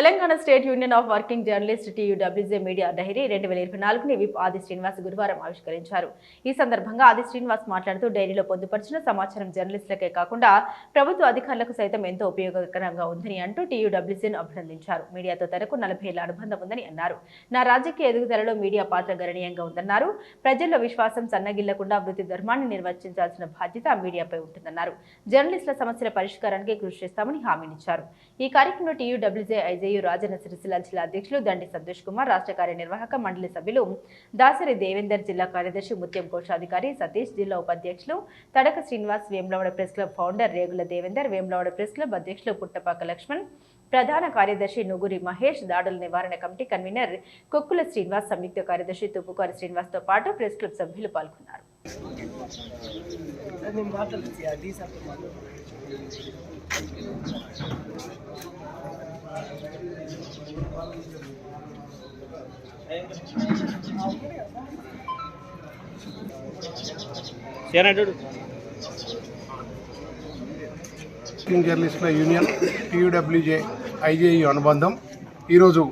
Telangana state union of working journalist TUWJ media diary రెండు వేల ఇరవై నాలుగుని విప్ ఆది శ్రీనివాస్ గురువారం ఆవిష్కరించారు. ఈ సందర్భంగా ఆది శ్రీనివాస్ మాట్లాడుతూ డైరీలో పొందుపరిచిన సమాచారం జర్నలిస్టులకే కాకుండా ప్రభుత్వ అధికారులకు సైతం ఎంతో ఉపయోగకరంగా ఉందని అంటూ టీయూడబ్ల్యూజేను అభినందించారు. మీడియాతో తనకు నలభై ఏళ్ళ అనుబంధం ఉందని అన్నారు. నా రాజకీయ ఎదుగుదలలో మీడియా పాత్ర గణనీయంగా ఉందన్నారు. ప్రజల్లో విశ్వాసం సన్నగిల్లకుండా వృత్తి ధర్మాన్ని నిర్వర్తించాల్సిన బాధ్యత మీడియాపై ఉంటుందన్నారు. జర్నలిస్టుల సమస్యల పరిష్కారానికి కృషి చేస్తామని హామీనిచ్చారు. ఈ కార్యక్రమంలో టీయూడబ్ల్యూజే ఐజేయు రాజన్న సిరిసిల్ల జిల్లా అధ్యక్షులు దండి సంతోష్ కుమార్ రాష్ట్ర కార్యనిర్వాహక మండలి సభ్యులు దాసరి దేవేందర్ జిల్లా కార్యదర్శి ముత్యం కోశాధికారి సతీష్ జిల్లా ఉపాధ్యక్షులు Tadaka Srinivas Vemulawada press club founder Regula Devender Vemulawada press club అధ్యక్షులు పుట్టపాక లక్ష్మణ్ ప్రధాన కార్యదర్శి నుగురి మహేష్ దాడుల నివారణ కమిటీ కన్వీనర్ కొక్కుల శ్రీనివాస్ సంయుక్త కార్యదర్శి తుప్పుకారి శ్రీనివాస్తో పాటు ప్రెస్ క్లబ్ సభ్యులు పాల్గొన్నారు. ఏనాడు? జర్నలిస్టుల యూనియన్ టీయూడబ్ల్యూజే ఐజేయు అనుబంధం. ఈరోజు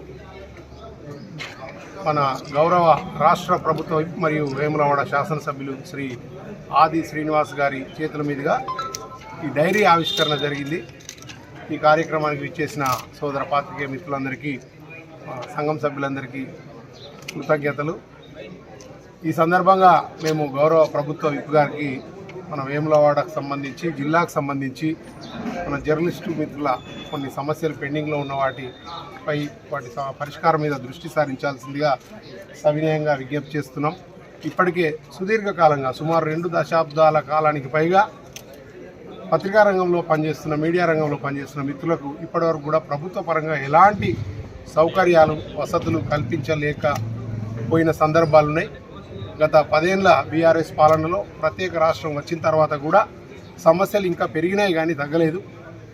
మన గౌరవ రాష్ట్ర ప్రభుత్వ మరియు వేములవాడ శాసనసభ్యులు శ్రీ ఆది శ్రీనివాస్ గారి చేతుల మీదుగా ఈ డైరీ ఆవిష్కరణ జరిగింది. ఈ కార్యక్రమానికి విచ్చేసిన సోదర పాత్రికేయ మిత్రులందరికీ సంఘం సభ్యులందరికీ కృతజ్ఞతలు. ఈ సందర్భంగా మేము గౌరవ ప్రభుత్వ విప్ గారికి మన వేములవాడకు సంబంధించి జిల్లాకు సంబంధించి మన జర్నలిస్టు మిత్రుల కొన్ని సమస్యలు పెండింగ్లో ఉన్న వాటిపై వాటి పరిష్కారం మీద దృష్టి సారించాల్సిందిగా సవినయంగా విజ్ఞప్తి చేస్తున్నాం. ఇప్పటికే సుదీర్ఘకాలంగా సుమారు రెండు దశాబ్దాల కాలానికి పైగా పత్రికా రంగంలో పనిచేస్తున్న మీడియా రంగంలో పనిచేస్తున్న మిత్రులకు ఇప్పటివరకు కూడా ప్రభుత్వ పరంగా ఎలాంటి సౌకర్యాలు వసతులు కల్పించలేక పోయిన సందర్భాలు ఉన్నాయి గత పదేళ్ళ బీఆర్ఎస్ పాలనలో ప్రత్యేక రాష్ట్రం వచ్చిన తర్వాత కూడా సమస్యలు ఇంకా పెరిగినాయి కానీ తగ్గలేదు.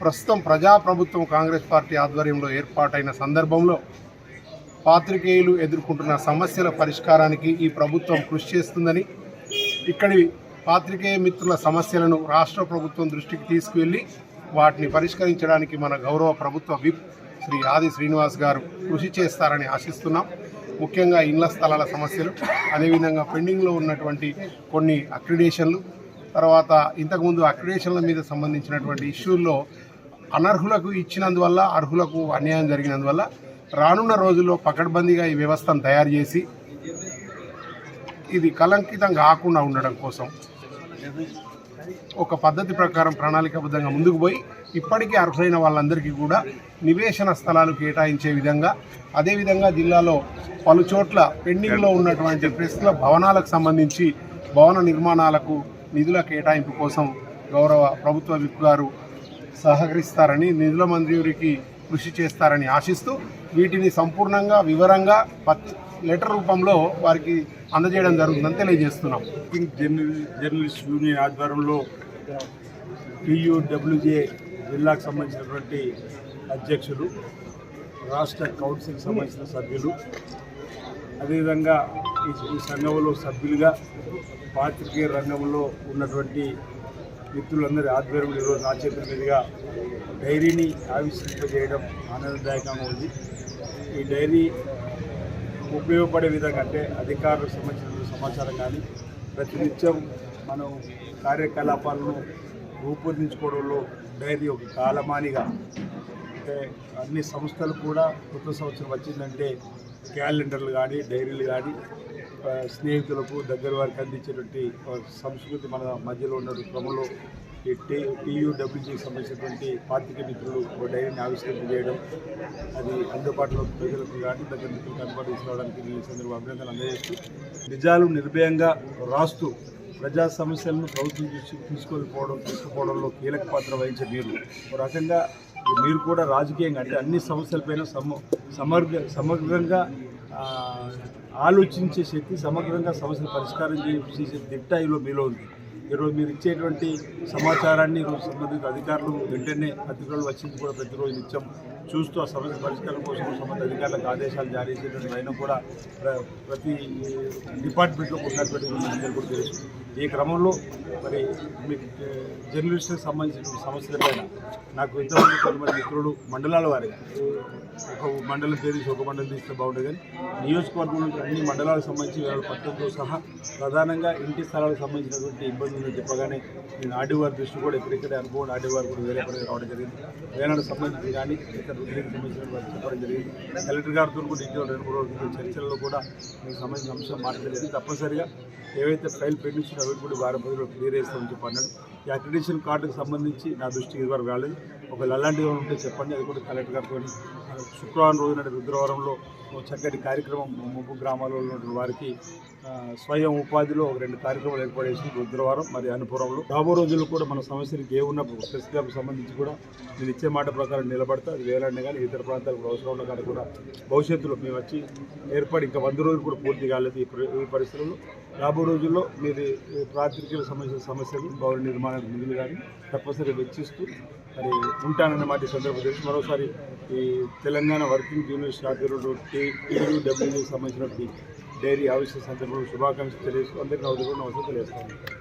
ప్రస్తుతం ప్రజాప్రభుత్వం కాంగ్రెస్ పార్టీ ఆధ్వర్యంలో ఏర్పాటైన సందర్భంలో పాత్రికేయులు ఎదుర్కొంటున్న సమస్యల పరిష్కారానికి ఈ ప్రభుత్వం కృషి చేస్తుందని ఇక్కడి పాత్రికేయ మిత్రుల సమస్యలను రాష్ట్ర ప్రభుత్వం దృష్టికి తీసుకువెళ్ళి వాటిని పరిష్కరించడానికి మన గౌరవ ప్రభుత్వ విప్ శ్రీ ఆది శ్రీనివాస్ గారు కృషి చేస్తారని ఆశిస్తున్నాం. ముఖ్యంగా ఇండ్ల స్థలాల సమస్యలు అదేవిధంగా పెండింగ్లో ఉన్నటువంటి కొన్ని అక్రిడేషన్లు తర్వాత ఇంతకుముందు అక్రిడేషన్ల మీద సంబంధించినటువంటి ఇష్యూల్లో అనర్హులకు ఇచ్చినందువల్ల అర్హులకు అన్యాయం జరిగినందువల్ల రానున్న రోజుల్లో పకడ్బందీగా ఈ వ్యవస్థను తయారు చేసి ఇది కలంకితం కాకుండా ఉండడం కోసం ఒక పద్ధతి ప్రకారం ప్రణాళికాబద్ధంగా ముందుకు పోయి ఇప్పటికీ అర్హులైన వాళ్ళందరికీ కూడా నివేశన స్థలాలు కేటాయించే విధంగా అదేవిధంగా జిల్లాలో పలు చోట్ల పెండింగ్లో ఉన్నటువంటి ప్రస్తుత భవనాలకు సంబంధించి భవన నిర్మాణాలకు నిధుల కేటాయింపు కోసం గౌరవ ప్రభుత్వ విప్ గారు సహకరిస్తారని నిధుల మంజూరికి కృషి చేస్తారని ఆశిస్తూ వీటిని సంపూర్ణంగా వివరంగా లెటర్ రూపంలో వారికి అందజేయడం జరుగుతుందని తెలియజేస్తున్నాం. జర్నలిస్ట్ యూనియన్ ఆధ్వర్యంలో టీయూడబ్ల్యూజే జిల్లాకు సంబంధించినటువంటి అధ్యక్షులు రాష్ట్ర కౌన్సిల్ సంబంధించిన సభ్యులు. అదేవిధంగా ఈ సంఘంలో సభ్యులుగా పాత్రికేయ రంగంలో ఉన్నటువంటి మిత్రులందరి ఆధ్వర్యంలో ఈరోజు నా చేతుల మీదుగా డైరీని ఆవిష్కరింపజేయడం ఆనందదాయకంగా ఉంది. ఈ డైరీ ఉపయోగపడే విధంగా అంటే అధికారులకు సంబంధించిన సమాచారం కానీ ప్రతినిత్యం మనం కార్యకలాపాలను రూపొందించుకోవడంలో డైరీ ఒక కాలమానిగా అంటే అన్ని సంస్థలు కూడా కొత్త సంవత్సరం వచ్చిందంటే క్యాలెండర్లు కానీ డైరీలు కానీ స్నేహితులకు దగ్గర వారికి అందించేటువంటి సంస్కృతి మన మధ్యలో ఉన్న క్రమంలో ఈ టీ టీయూడబ్ల్యూజీకి సంబంధించినటువంటి పార్టీకి మిత్రులు ఒక డైరీని ఆవిష్కరణ చేయడం అది అందుబాటులో ప్రజలకు కానీ దగ్గర మిత్రులకు అందుబాటు తీసుకురావడానికి నేను ఈ సందర్భంగా అభినందనలు అందజేస్తూ నిజాలు నిర్భయంగా రాస్తూ ప్రజా సమస్యలను ప్రభుత్వం దృష్టికి తీసుకొని తీసుకుపోవడంలో కీలక పాత్ర వహించే మీరు ఒక రకంగా మీరు కూడా రాజకీయంగా అంటే అన్ని సమస్యలపైన సమ సమగ్ర సమగ్రంగా ఆలోచించే శక్తి సమగ్రంగా సమస్యలు పరిష్కారం చేసే దిట్టాయిలో మీలో ఉంది. ఈరోజు మీరు ఇచ్చేటువంటి సమాచారాన్ని ఈరోజు సంబంధిత అధికారులు వెంటనే అధికారులు వచ్చింది కూడా ప్రతిరోజు నిత్యం చూస్తూ ఆ సమస్య పరిష్కారం కోసం సంబంధిత అధికారులకు ఆదేశాలు జారీ చేసేటువంటి అయినా కూడా ప్ర- ప్రతి డిపార్ట్మెంట్లో ఉన్నటువంటి అందరూ కూడా తెలుసు. ఈ క్రమంలో మరి మీకు జర్నలిస్టులకు సంబంధించిన సమస్యలపైన నాకు ఇంతమంది కొంతమంది మిత్రులు మండలాల వారిగా ఒక మండలం పేరు తీసి ఒక మండలం తీస్తే బాగుంటుంది కానీ నియోజకవర్గంలో అన్ని మండలాలకు సంబంధించి వేల పత్రంతో సహా ప్రధానంగా ఇంటి స్థలాలకు సంబంధించినటువంటి ఇబ్బందులు చెప్పగానే నేను ఆర్డీ వారి దృష్టి కూడా ఇక్కడిక్కడే అనుకోండి ఆర్డీ వారు కూడా వేరే పని రావడం జరిగింది. వేనాడు సంబంధించి కానీ ఇక్కడ రుద్రీకి సంబంధించిన వారికి చెప్పడం జరిగింది. కలెక్టర్ గారితో కూడా ఇటీవల రెండు మూడు రోజుల చర్చల్లో కూడా మీకు సంబంధించిన అంశం మాట్లాడలేదు. తప్పనిసరిగా ఏవైతే ఫైల్ పెండించిన అవి కూడా వారం రోజుల్లో క్లియర్ చేస్తామని చెప్పి అన్నాడు ఈ అక్రిడేషన్ కార్డుకు సంబంధించి నా దృష్టికి ఇదివరకు రాలేదు. ఒకవేళ అలాంటివి ఉంటే చెప్పండి. అది కూడా కలెక్టర్ గారితో శుక్రవారం రోజున రుద్రవరంలో చక్కటి కార్యక్రమం ముప్పు గ్రామాల్లో ఉన్నటువంటి వారికి స్వయం ఉపాధిలో ఒక రెండు కార్యక్రమాలు ఏర్పాటు చేసి మరి అనుపురంలో. రాబో రోజుల్లో కూడా మన సమస్యలకు ఏ ఉన్నప్పుడు ప్రెస్ సంబంధించి కూడా నేను ఇచ్చే మాట ప్రకారం నిలబడతా. అది వేలాడిన కానీ ఇతర ప్రాంతాలకు అవసరం ఉన్న కానీ కూడా భవిష్యత్తులో మేము వచ్చి ఏర్పడి ఇంకా వంద రోజులు కూడా పూర్తి కాలేదు ఈ పరిస్థితుల్లో రాబో రోజుల్లో మీరు ప్రాతినిధ్యాలకు సంబంధించిన సమస్యలు భవన నిర్మాణానికి నిధులు కానీ తప్పనిసరి వెచ్చిస్తూ మరి ఉంటానన్న మాట ఈ సందర్భం తెలిసి మరోసారి ఈ తెలంగాణ వర్కింగ్ యూనివర్సిటీ ఆధ్వర్యంలో పీలు డబ్ల్యూకి సంబంధించిన డైరీ ఆవిష్య సందర్భంలో శుభాకాంక్షలు తెలియజేస్తూ అందరికీ అవసరం అవసరం తెలియజేస్తాను.